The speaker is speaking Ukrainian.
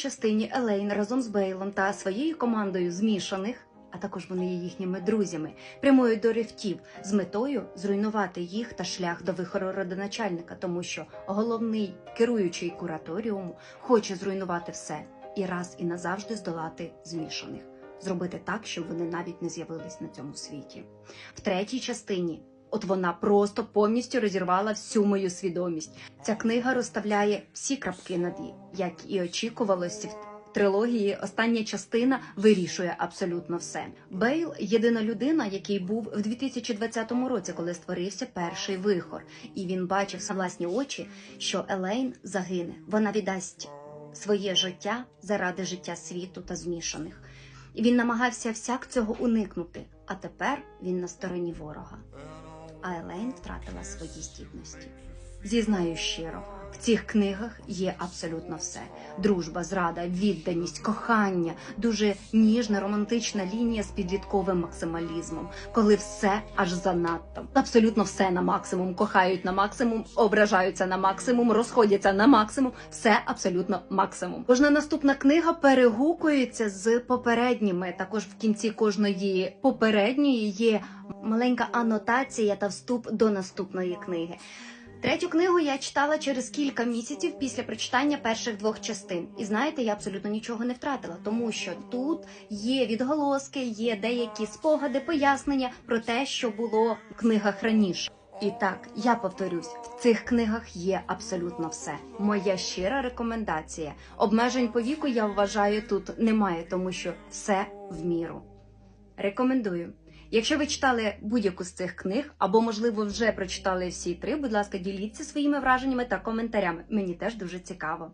частині Елейн разом з Бейлом та своєю командою змішаних, а також вони є їхніми друзями, прямують до рифтів з метою зруйнувати їх та шлях до вихору родоначальника, тому що головний керуючий кураторіуму хоче зруйнувати все і раз і назавжди здолати змішаних, зробити так, щоб вони навіть не з'явились на цьому світі. В третій частині. От вона просто повністю розірвала всю мою свідомість. Ця книга розставляє всі крапки над «і», як і очікувалося в трилогії. Остання частина вирішує абсолютно все. Бейл єдина людина, який був в 2020 році, коли створився перший вихор, і він бачив на власні очі, що Елейн загине. Вона віддасть своє життя заради життя світу та змішаних. Він намагався всяк цього уникнути. А тепер він на стороні ворога. А Елейн втратила свої здібності. Зізнаю щиро, цих книгах є абсолютно все: дружба, зрада, відданість, кохання, дуже ніжна романтична лінія з підлітковим максималізмом, коли все аж занадто. Абсолютно все на максимум, кохають на максимум, ображаються на максимум, розходяться на максимум. Все абсолютно максимум. Кожна наступна книга перегукується з попередніми. Також в кінці кожної попередньої є маленька анотація та вступ до наступної книги. Третю книгу я читала через кілька місяців після прочитання перших двох частин. І знаєте, я абсолютно нічого не втратила, тому що тут є відголоски, є деякі спогади, пояснення про те, що було в книгах раніше. І так, я повторюсь, в цих книгах є абсолютно все. Моя щира рекомендація. Обмежень по віку я вважаю тут немає, тому що все в міру. Рекомендую. Якщо ви читали будь-яку з цих книг, або, можливо, вже прочитали всі три, будь ласка, діліться своїми враженнями та коментарями. Мені теж дуже цікаво.